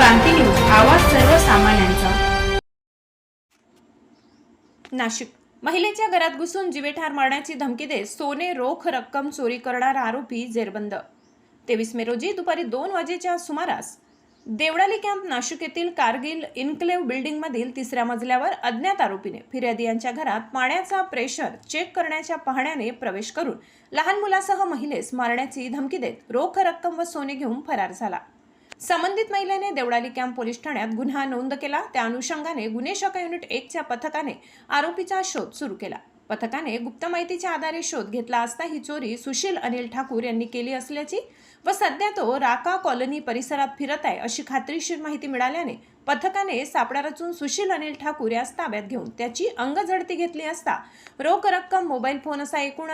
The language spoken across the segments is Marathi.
क्रांती न्यूज आवाज सर्वसामान्यांचा. नाशिक. महिलेच्या घरात घुसून जिवेठार मारण्याची धमकी देत सोने रोख रक्कम चोरी करणारा आरोपी जेरबंद. तेवीस मे रोजी दुपारी दोन वाजेच्या सुमारास देवडाली कॅम्प नाशिक येथील कारगिल इन्क्लेव्ह बिल्डिंगमधील तिसऱ्या मजल्यावर अज्ञात आरोपीने फिर्यादी यांच्या घरात पाण्याचा प्रेशर चेक करण्याच्या पाहण्याने प्रवेश करून लहान मुलासह महिलेस मारण्याची धमकी देत रोख रक्कम व सोने घेऊन फरार झाला. संबंधित महिलेने देवळाली कॅम्प पोलीस ठाण्यात गुन्हा नोंद केला. त्या अनुषंगाने गुन्हे शाखा युनिट एकच्या पथकाने आरोपीचा शोध सुरू केला. पथकाने गुप्त माहितीच्या आधारे शोध घेतला असता ही चोरी सुशील अनिल ठाकूर यांनी केली असल्याची व सध्या तो राका कॉलनी परिसरात फिरत आहे अशी खात्रीशीर माहिती मिळाल्याने पथकाने सापळा रचून सुशील अनिल ठाकूर यास ताब्यात घेऊन त्याची अंगझडती घेतली असता रोख रक्कम मोबाईल फोन असा एकूण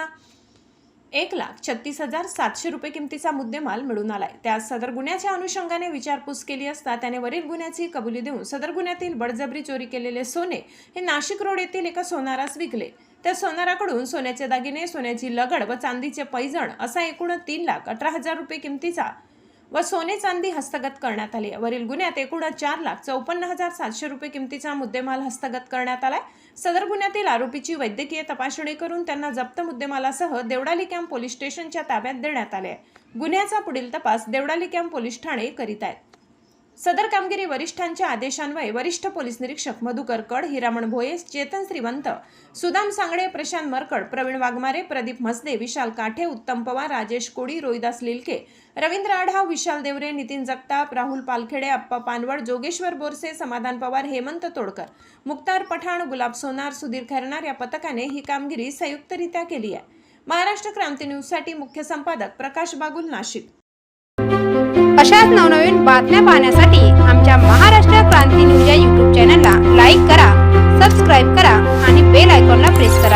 एक लाख छत्तीस हजार सातशे रुपये किमतीचा मुद्देमाल मिळून आलाय. त्या सदर गुन्ह्याच्या अनुषंगाने विचारपूस केली असता त्याने वरील गुन्ह्याची कबुली देऊन सदर गुन्ह्यातील बळजबरी चोरी केलेले सोने हे नाशिक रोड येथील एका सोनारास विकले. त्या सोनाराकडून सोन्याचे दागिने सोन्याची लगड व चांदीचे पैजण असा एकूण तीन लाख अठरा हजार रुपये किमतीचा व सोने चांदी हस्तगत करण्यात आली आहे. वरील गुन्ह्यात एकूण चार लाख चौपन्न हजार सातशे रुपये किमतीचा मुद्देमाल हस्तगत करण्यात आलाय. सदर गुन्ह्यातील आरोपीची वैद्यकीय तपासणी करून त्यांना जप्त मुद्देमालासह देवडाली कॅम्प पोलीस स्टेशनच्या ताब्यात देण्यात आले आहे. गुन्ह्याचा पुढील तपास देवडाली कॅम्प पोलीस ठाणे करीत आहेत. सदर कामगिरी वरिष्ठांच्या आदेशान्वये वरिष्ठ पोलीस निरीक्षक मधुकर कड हिरामण भोये चेतन श्रीवंत सुदाम सांगडे प्रशांत मरकड प्रवीण वाघमारे प्रदीप म्हसदे विशाल काठे उत्तम पवार राजेश कोडी रोहिदास लिलके रवींद्र आढाव विशाल देवरे नितीन जगताप राहुल पालखेडे अप्पा पानवड जोगेश्वर बोरसे समाधान पवार हेमंत तोडकर मुक्तार पठाण गुलाब सोनार सुधीर खैरनार या पथकाने ही कामगिरी संयुक्तरित्या केली आहे. महाराष्ट्र क्रांती न्यूजसाठी मुख्य संपादक प्रकाश बागुल नाशिक. अशाच नवनवीन बातम्या पाहण्यासाठी आमच्या महाराष्ट्र क्रांती न्यूज या यूट्यूब